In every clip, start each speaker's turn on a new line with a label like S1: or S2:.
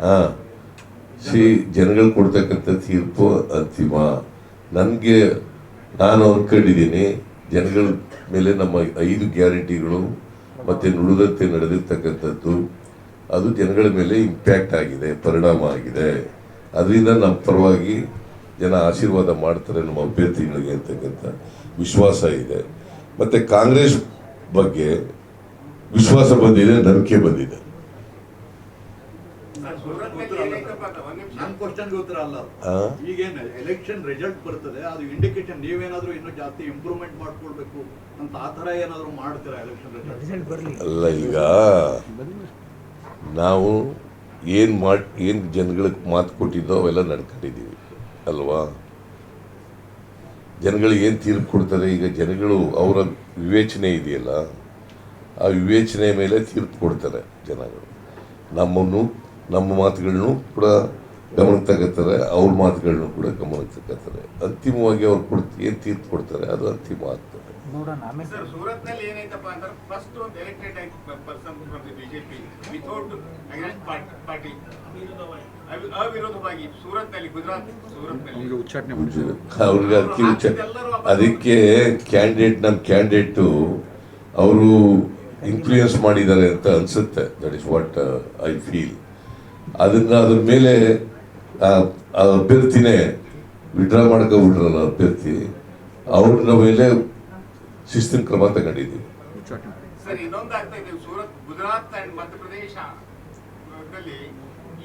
S1: ಹಾ. ಸಿ ಜನಗಳು ಕೊಡ್ತಕ್ಕಂಥ ತೀರ್ಪು ಅಂತಿಮ. ನನಗೆ ನಾನು ಅನ್ಕೊಂಡಿದ್ದೀನಿ ಜನಗಳ ಮೇಲೆ ನಮ್ಮ ಐದು ಗ್ಯಾರಂಟಿಗಳು ಮತ್ತೆ ನುಡಿದಂತೆ ನಡೆದಿರ್ತಕ್ಕಂಥದ್ದು ಅದು ಜನಗಳ ಮೇಲೆ ಇಂಪ್ಯಾಕ್ಟ್ ಆಗಿದೆ ಪರಿಣಾಮ ಆಗಿದೆ. ಅದರಿಂದ ನಮ್ಮ ಪರವಾಗಿ ಜನ ಆಶೀರ್ವಾದ ಮಾಡ್ತಾರೆ ನಮ್ಮ ಅಭ್ಯರ್ಥಿಗಳಿಗೆ ಅಂತಕ್ಕಂಥ ವಿಶ್ವಾಸ ಇದೆ. ಮತ್ತೆ ಕಾಂಗ್ರೆಸ್ ಬಗ್ಗೆ ವಿಶ್ವಾಸ ಬಂದಿದೆ ನಂಬಿಕೆ ಬಂದಿದೆ.
S2: ನನ್ನ ಕ್ವಶನ್ಗೆ ಉತ್ತರ ಅಲ್ಲ. ಈಗೇನು ಎಲೆಕ್ಷನ್ ರಿಸಲ್ಟ್ ಬರ್ತದೆ ಅದು ಇಂಡಿಕೇಶನ್ ನೀವೇನಾದ್ರೂ ಇನ್ನೂ ಜಾಸ್ತಿ ಇಂಪ್ರೂವ್ಮೆಂಟ್ ಮಾಡ್ಕೊಳ್ಬೇಕು ಅಂತ ಆ ಥರ ಏನಾದ್ರು ಮಾಡ್ತೀರಾ ಎಲೆಕ್ಷನ್ ರಿಸಲ್ಟ್
S1: ಅಲ್ಲ ಈಗ ನಾವು ಏನು ಮಾಡಿ ಏನು ಜನಗಳಿಗೆ ಮಾತು ಕೊಟ್ಟಿದ್ದೋ ಅವೆಲ್ಲ ನಡ್ಕೊಂಡಿದ್ದೀವಿ ಅಲ್ವಾ? ಜನಗಳಿಗೆ ಏನು ತೀರ್ಪು ಕೊಡ್ತಾರೆ? ಈಗ ಜನಗಳು ಅವರ ವಿವೇಚನೆ ಇದೆಯಲ್ಲ, ಆ ವಿವೇಚನೆ ಮೇಲೆ ತೀರ್ಪು ಕೊಡ್ತಾರೆ ಜನಗಳು. ನಮ್ಮನ್ನು, ನಮ್ಮ ಮಾತುಗಳನ್ನು ಕೂಡ ಗಮನಕ್ಕೆ ತಗೋತಾರೆ, ಅವ್ರ ಮಾತುಗಳನ್ನು ಕೂಡ ಗಮನಕ್ಕೆ ತಗೋತಾರೆ. ಅಂತಿಮವಾಗಿ ಅವ್ರು ಕೊಡ್ ಏನು ತೀರ್ಪು ಕೊಡ್ತಾರೆ? ಅದು ಅಂತಿಮ ಆಗ್ತದೆ.
S3: ನೋಡೋಣ ಆಮೇಲೆ
S4: ಸರ್ ಸೂರತ್ನಲ್ಲಿ ಏನೈತಪ್ಪ ಅಂದ್ರೆ ಫಸ್ಟ್ ಒಂದು elected person from the BJP without against party ಅವಿರೋಧವಾಗಿ ಸೂರತ್ನಲ್ಲಿ ಗುಜರಾತ್ ಸೂರತ್ನಲ್ಲಿ.
S1: ಅವ್ರಿಗೆ ಅದಕ್ಕೆ ವಿಚಾರ ಅದಕ್ಕೆ ಕ್ಯಾಂಡಿಡೇಟ್ ನಮ್ಮ ಕ್ಯಾಂಡಿಡೇಟು ಅವರು ಇನ್ಫ್ಲೂಯೆನ್ಸ್ ಮಾಡಿದ್ದಾರೆ ಅಂತ ಅನ್ಸುತ್ತೆ. That is what I feel ಅದನ್ನ ಅದ್ರ ಮೇಲೆ ಅಭ್ಯರ್ಥಿನೇ ವಿಡ್ರಾ ಮಾಡ್ಕೊಬಿಟ್ರಲ್ಲ ಅಭ್ಯರ್ಥಿ. ಅವ್ರನ್ನ ಮೇಲೆ ಶಿಸ್ತಿನ ಕ್ರಮ ತಗೊಂಡಿದ್ದೀವಿ.
S4: ಸರ್ ಇನ್ನೊಂದು ಆಗ್ತಾ ಇದೆ ಸೂರತ್ ಗುಜರಾತ್ ಅಂಡ್ ಮಧ್ಯಪ್ರದೇಶ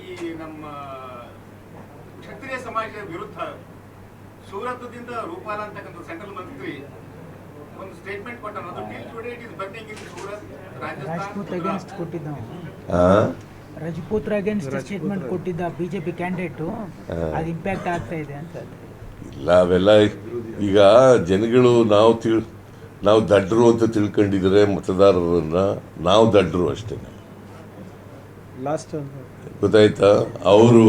S4: ಈ ನಮ್ಮ ಕ್ಷತ್ರಿಯ ಸಮಾಜದ ವಿರುದ್ಧ ಸೂರತ್ದಿಂದ ರೂಪಾಲ ಅಂತಕ್ಕಂಥ ಸೆಂಟ್ರಲ್ ಮಂತ್ರಿ ಒಂದು ಸ್ಟೇಟ್ಮೆಂಟ್ ಕೊಟ್ಟ ಅದು till today it is burning in Surat Rajasthan
S3: against ಕೊಟ್ಟಿದ್ದ
S1: ಆ?
S3: ರಜಪೂತ್ರ ಅಗೇನ್ಸ್ಟ್ ಸ್ಟೇಟ್ಮೆಂಟ್ ಕೊಟ್ಟಿದ್ದ ಬಿಜೆಪಿ ಕ್ಯಾಂಡಿಡೇಟ್ ಅದು ಇಂಪ್ಯಾಕ್ಟ್ ಆಗ್ತಾ ಇದೆ ಅಂತ.
S1: ಇಲ್ಲ ಅವೆಲ್ಲ ಈಗ ಜನಗಳು ನಾವು ತಿಳ್ ನಾವು ದಡ್ಡರು ಅಂತ ತಿಳ್ಕೊಂಡಿದ್ರೆ ಮತದಾರರನ್ನ ನಾವು ದಡ್ಡರು ಅಷ್ಟೇ.
S5: ಲಾಸ್ಟ್
S1: ಗೊತ್ತಾಯ್ತಾ? ಅವರು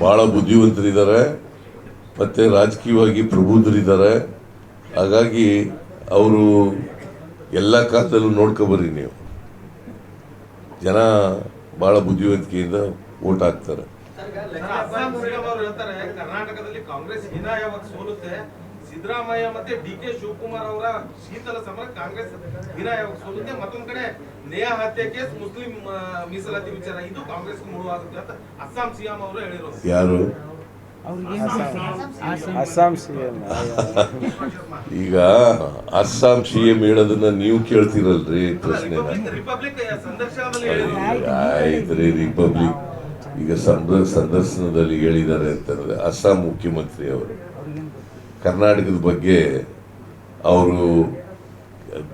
S1: ಭಾಳ ಬುದ್ಧಿವಂತರಿದ್ದಾರೆ ಮತ್ತು ರಾಜಕೀಯವಾಗಿ ಪ್ರಬುದ್ಧರಿದ್ದಾರೆ. ಹಾಗಾಗಿ ಅವರು ಎಲ್ಲ ಕಾಲದಲ್ಲೂ ನೋಡ್ಕೊಬರ್ರಿ ನೀವು. ಜನ ಭಾಳ ಬುದ್ಧಿವಂತಿಕೆಯಿಂದ ಓಟ್ ಹಾಕ್ತಾರೆ.
S6: ಸಿಎಂ ಸಿದ್ದರಾಮಯ್ಯ ಮತ್ತೆ ಡಿ ಕೆ ಶಿವಕುಮಾರ್ ಅವರ ಶೀತಲ ಸಮರ ಕಾಂಗ್ರೆಸ್ ಹೀನಾಯವಾಗಿ ಸೋಲುತ್ತೆ. ಮತ್ತೊಂದ್ ಕಡೆ ನೇಹ ಹತ್ಯೆ ಕೇಸ್ ಮುಸ್ಲಿಂ ಮೀಸಲಾತಿ ವಿಚಾರ. ಇದು ಕಾಂಗ್ರೆಸ್ ಮುಳುವಾಗುತ್ತೆ ಅಂತ ಅಸ್ಸಾಂ ಸಿಎಂ ಅವರು ಹೇಳಿರೋದು.
S1: ಯಾರು?
S5: ಅಸ್ಸಾಂ ಸಿ
S1: ಈಗ ಅಸ್ಸಾಂ ಸಿ ಎಂ ಹೇಳೋದನ್ನ ನೀವು ಕೇಳ್ತೀರಲ್ರಿ ಪ್ರಶ್ನೆ
S6: ರಿಪಬ್ಲಿಕ್ ರಿಪಬ್ಲಿಕ್ ಸಂದರ್ಶನದಲ್ಲಿ ಹೇಳಿದ್ರು.
S1: ಆಯ್ತ್ರಿ ರಿಪಬ್ಲಿಕ್ ಈಗ ಸಂದ ಸಂದರ್ಶನದಲ್ಲಿ ಹೇಳಿದ್ದಾರೆ ಅಂತಂದ್ರೆ ಅಸ್ಸಾಂ ಮುಖ್ಯಮಂತ್ರಿ ಅವರು ಕರ್ನಾಟಕದ ಬಗ್ಗೆ ಅವರು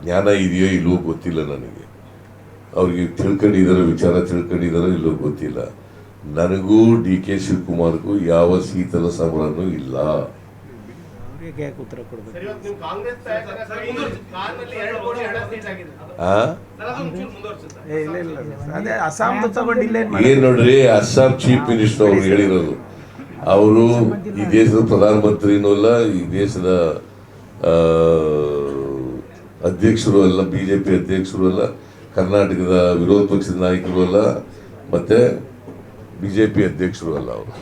S1: ಜ್ಞಾನ ಇದೆಯೋ ಇಲ್ಲೋ ಗೊತ್ತಿಲ್ಲ ನನಗೆ. ಅವ್ರಿಗೆ ತಿಳ್ಕೊಂಡಿದಾರೋ ವಿಚಾರ ತಿಳ್ಕೊಂಡಿದಾರೋ ಇಲ್ಲೋ ಗೊತ್ತಿಲ್ಲ. ನನಗೂ ಡಿ ಕೆ ಶಿವಕುಮಾರ್ಗೂ ಯಾವ ಶೀತಲ ಸಮರನೂ ಇಲ್ಲ. ಏನ್ ನೋಡ್ರಿ ಅಸ್ಸಾಂ ಚೀಫ್ ಮಿನಿಸ್ಟರ್ ಅವ್ರು ಹೇಳಿರೋದು. ಅವರು ಈ ದೇಶದ ಪ್ರಧಾನಮಂತ್ರಿನೂ ಅಲ್ಲ ಈ ದೇಶದ ಅಧ್ಯಕ್ಷರು ಅಲ್ಲ ಬಿ ಜೆ ಪಿ ಅಧ್ಯಕ್ಷರು ಅಲ್ಲ, ಕರ್ನಾಟಕದ ವಿರೋಧ ಪಕ್ಷದ ನಾಯಕರು ಅಲ್ಲ, ಮತ್ತೆ ಬಿಜೆಪಿ ಅಧ್ಯಕ್ಷರು ಅಲ್ಲ ಅವರು.